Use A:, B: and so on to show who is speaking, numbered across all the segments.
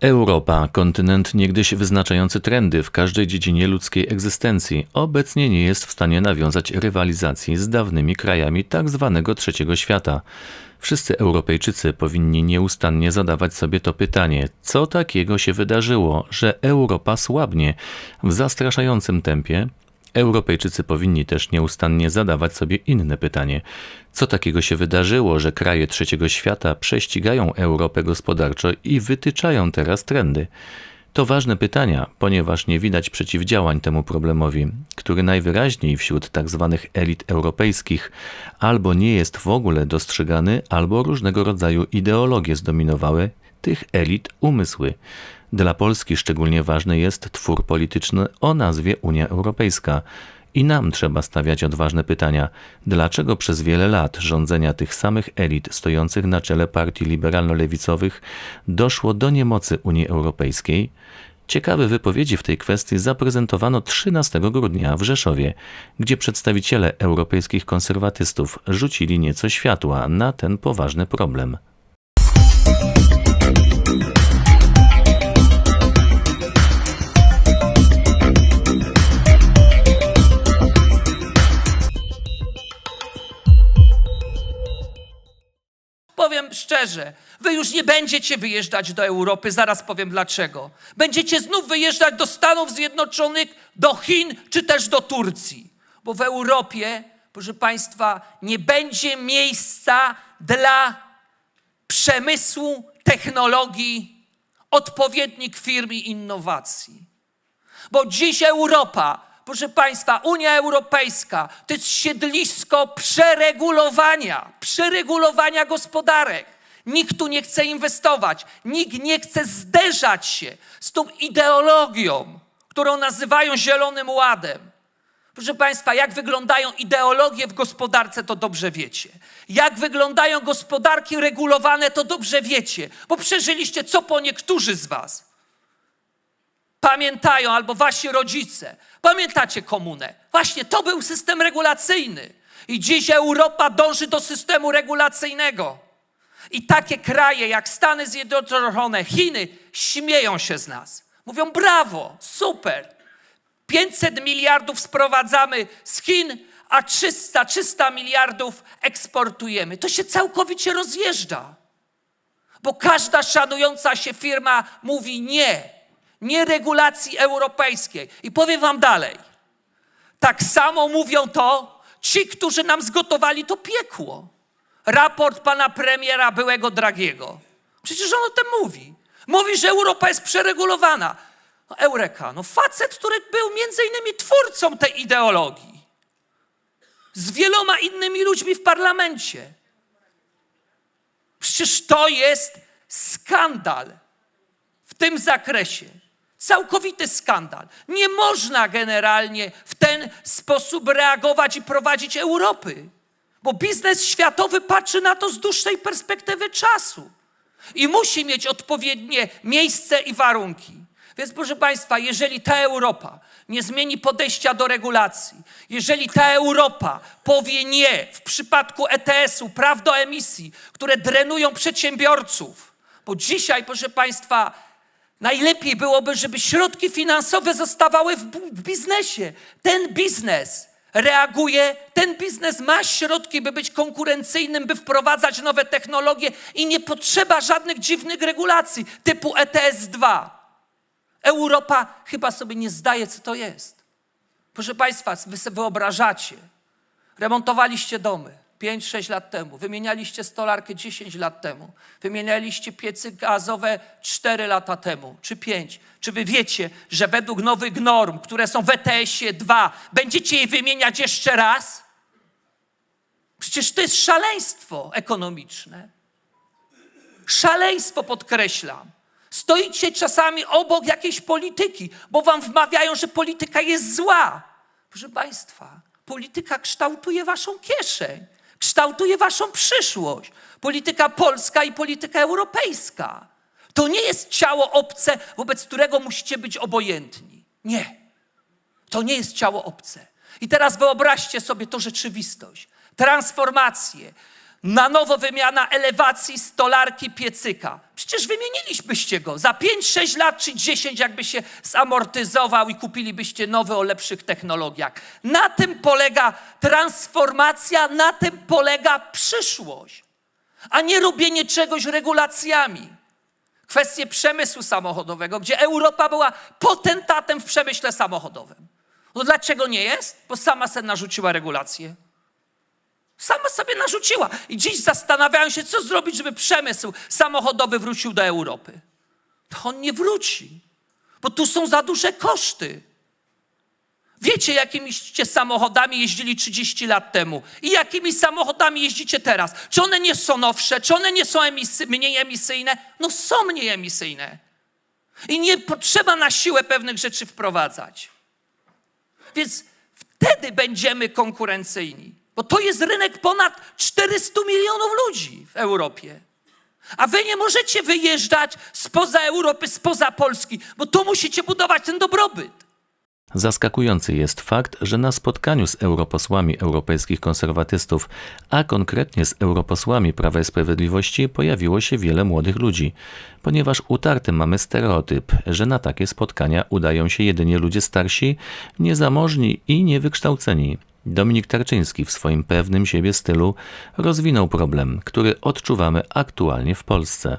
A: Europa, kontynent niegdyś wyznaczający trendy w każdej dziedzinie ludzkiej egzystencji, obecnie nie jest w stanie nawiązać rywalizacji z dawnymi krajami tak zwanego trzeciego świata. Wszyscy Europejczycy powinni nieustannie zadawać sobie to pytanie, co takiego się wydarzyło, że Europa słabnie w zastraszającym tempie, Europejczycy powinni też nieustannie zadawać sobie inne pytanie: co takiego się wydarzyło, że kraje trzeciego świata prześcigają Europę gospodarczo i wytyczają teraz trendy? To ważne pytania, ponieważ nie widać przeciwdziałań temu problemowi, który najwyraźniej wśród tzw. elit europejskich albo nie jest w ogóle dostrzegany, albo różnego rodzaju ideologie zdominowały tych elit umysły. Dla Polski szczególnie ważny jest twór polityczny o nazwie Unia Europejska. I nam trzeba stawiać odważne pytania, dlaczego przez wiele lat rządzenia tych samych elit stojących na czele partii liberalno-lewicowych doszło do niemocy Unii Europejskiej? Ciekawe wypowiedzi w tej kwestii zaprezentowano 13 grudnia w Rzeszowie, gdzie przedstawiciele europejskich konserwatystów rzucili nieco światła na ten poważny problem.
B: Powiem szczerze, wy już nie będziecie wyjeżdżać do Europy, zaraz powiem dlaczego. Będziecie znów wyjeżdżać do Stanów Zjednoczonych, do Chin czy też do Turcji. Bo w Europie, proszę Państwa, nie będzie miejsca dla przemysłu, technologii, odpowiednich firm i innowacji. Bo dziś Europa, proszę Państwa, Unia Europejska to jest siedlisko przeregulowania, przeregulowania gospodarek. Nikt tu nie chce inwestować, nikt nie chce zderzać się z tą ideologią, którą nazywają Zielonym Ładem. Proszę Państwa, jak wyglądają ideologie w gospodarce, to dobrze wiecie. Jak wyglądają gospodarki regulowane, to dobrze wiecie, bo przeżyliście co po niektórzy z Was pamiętają, albo wasi rodzice, pamiętacie komunę? Właśnie to był system regulacyjny. I dziś Europa dąży do systemu regulacyjnego. I takie kraje jak Stany Zjednoczone, Chiny śmieją się z nas. Mówią brawo, super. 500 miliardów sprowadzamy z Chin, a 300, 300 miliardów eksportujemy. To się całkowicie rozjeżdża. Bo każda szanująca się firma mówi nie, nie regulacji europejskiej. I powiem Wam dalej. Tak samo mówią to ci, którzy nam zgotowali to piekło. Raport pana premiera byłego Dragiego. Przecież on o tym mówi. Mówi, że Europa jest przeregulowana. No, Eureka, no facet, który był między innymi twórcą tej ideologii. Z wieloma innymi ludźmi w parlamencie. Przecież to jest skandal w tym zakresie. Całkowity skandal. Nie można generalnie w ten sposób reagować i prowadzić Europy, bo biznes światowy patrzy na to z dłuższej perspektywy czasu i musi mieć odpowiednie miejsce i warunki. Więc proszę Państwa, jeżeli ta Europa nie zmieni podejścia do regulacji, jeżeli ta Europa powie nie w przypadku ETS-u, praw do emisji, które drenują przedsiębiorców, bo dzisiaj, proszę Państwa, Najlepiej byłoby, żeby środki finansowe zostawały w, biznesie. Ten biznes reaguje, ten biznes ma środki, by być konkurencyjnym, by wprowadzać nowe technologie i nie potrzeba żadnych dziwnych regulacji typu ETS 2. Europa chyba sobie nie zdaje, co to jest. Proszę Państwa, wy sobie wyobrażacie, remontowaliście domy 5-6 lat temu, wymienialiście stolarkę 10 lat temu, wymienialiście piecy gazowe 4 lata temu, czy 5. Czy wy wiecie, że według nowych norm, które są w ETS-ie 2, będziecie je wymieniać jeszcze raz? Przecież to jest szaleństwo ekonomiczne. Szaleństwo podkreślam. Stoicie czasami obok jakiejś polityki, bo wam wmawiają, że polityka jest zła. Proszę Państwa, polityka kształtuje waszą kieszeń, kształtuje waszą przyszłość. Polityka polska i polityka europejska. To nie jest ciało obce, wobec którego musicie być obojętni. Nie. To nie jest ciało obce. I teraz wyobraźcie sobie to rzeczywistość, transformację, Na nowo wymiana elewacji, stolarki, piecyka. Przecież wymienilibyście go. Za 5-6 lat czy 10 jakby się zamortyzował i kupilibyście nowy o lepszych technologiach. Na tym polega transformacja, na tym polega przyszłość. A nie robienie czegoś regulacjami. Kwestie przemysłu samochodowego, gdzie Europa była potentatem w przemyśle samochodowym. No dlaczego nie jest? Bo sama sobie narzuciła regulacje. Sama sobie narzuciła. I dziś zastanawiają się, co zrobić, żeby przemysł samochodowy wrócił do Europy. To on nie wróci, bo tu są za duże koszty. Wiecie, jakimiście samochodami jeździli 30 lat temu i jakimi samochodami jeździcie teraz. Czy one nie są nowsze, czy one nie są emisy, mniej emisyjne? No są mniej emisyjne. I nie potrzeba na siłę pewnych rzeczy wprowadzać. Więc wtedy będziemy konkurencyjni. Bo to jest rynek ponad 400 milionów ludzi w Europie. A wy nie możecie wyjeżdżać spoza Europy, spoza Polski, bo tu musicie budować ten dobrobyt.
A: Zaskakujący jest fakt, że na spotkaniu z europosłami europejskich konserwatystów, a konkretnie z europosłami Prawa i Sprawiedliwości, pojawiło się wiele młodych ludzi, ponieważ utarty mamy stereotyp, że na takie spotkania udają się jedynie ludzie starsi, niezamożni i niewykształceni. Dominik Tarczyński w swoim pewnym siebie stylu rozwinął problem, który odczuwamy aktualnie w Polsce.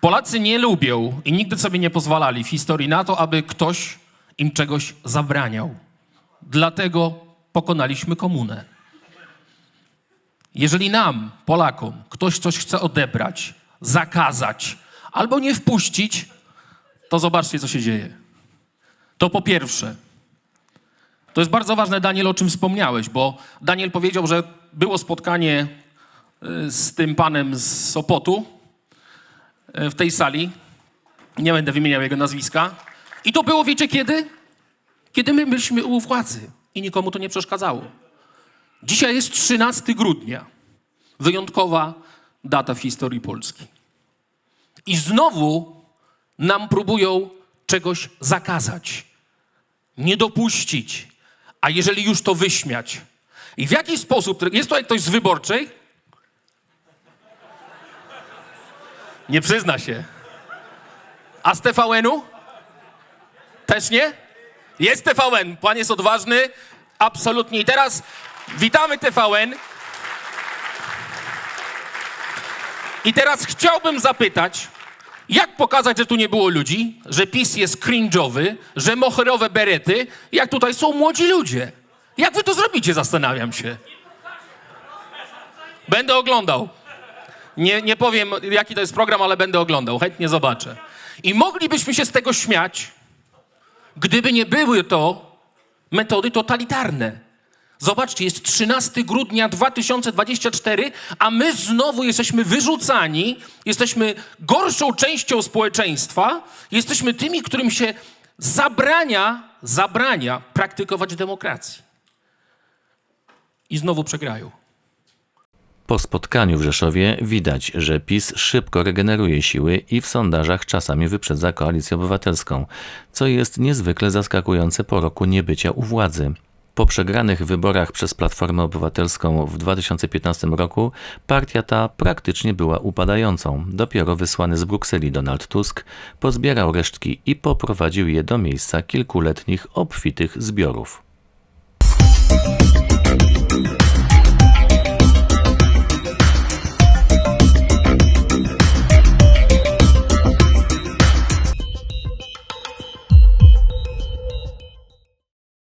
C: Polacy nie lubią i nigdy sobie nie pozwalali w historii na to, aby ktoś im czegoś zabraniał. Dlatego pokonaliśmy komunę. Jeżeli nam, Polakom, ktoś coś chce odebrać, zakazać albo nie wpuścić, to zobaczcie, co się dzieje. To po pierwsze. To jest bardzo ważne, Daniel, o czym wspomniałeś, bo Daniel powiedział, że było spotkanie y, z tym panem z Sopotu, w tej sali. Nie będę wymieniał jego nazwiska. I to było, wiecie kiedy? Kiedy my byliśmy u władzy i nikomu to nie przeszkadzało. Dzisiaj jest 13 grudnia. Wyjątkowa data w historii Polski. I znowu nam próbują czegoś zakazać, nie dopuścić, a jeżeli już to wyśmiać. I w jaki sposób, jest tutaj ktoś z wyborczej? Nie przyzna się. A z TVN-u? Też nie? Jest TVN. Pan jest odważny. Absolutnie. I teraz witamy TVN. I teraz chciałbym zapytać, jak pokazać, że tu nie było ludzi, że PiS jest cringe'owy, że moherowe berety, jak tutaj są młodzi ludzie. Jak wy to zrobicie, zastanawiam się. Będę oglądał. Nie, nie powiem, jaki to jest program, ale będę oglądał. Chętnie zobaczę. I moglibyśmy się z tego śmiać, gdyby nie były to metody totalitarne. Zobaczcie, jest 13 grudnia 2024, a my znowu jesteśmy wyrzucani, jesteśmy gorszą częścią społeczeństwa, jesteśmy tymi, którym się zabrania, zabrania praktykować demokracji. I znowu przegrają.
A: Po spotkaniu w Rzeszowie widać, że PiS szybko regeneruje siły i w sondażach czasami wyprzedza koalicję obywatelską, co jest niezwykle zaskakujące po roku niebycia u władzy. Po przegranych wyborach przez Platformę Obywatelską w 2015 roku partia ta praktycznie była upadającą. Dopiero wysłany z Brukseli Donald Tusk pozbierał resztki i poprowadził je do miejsca kilkuletnich obfitych zbiorów.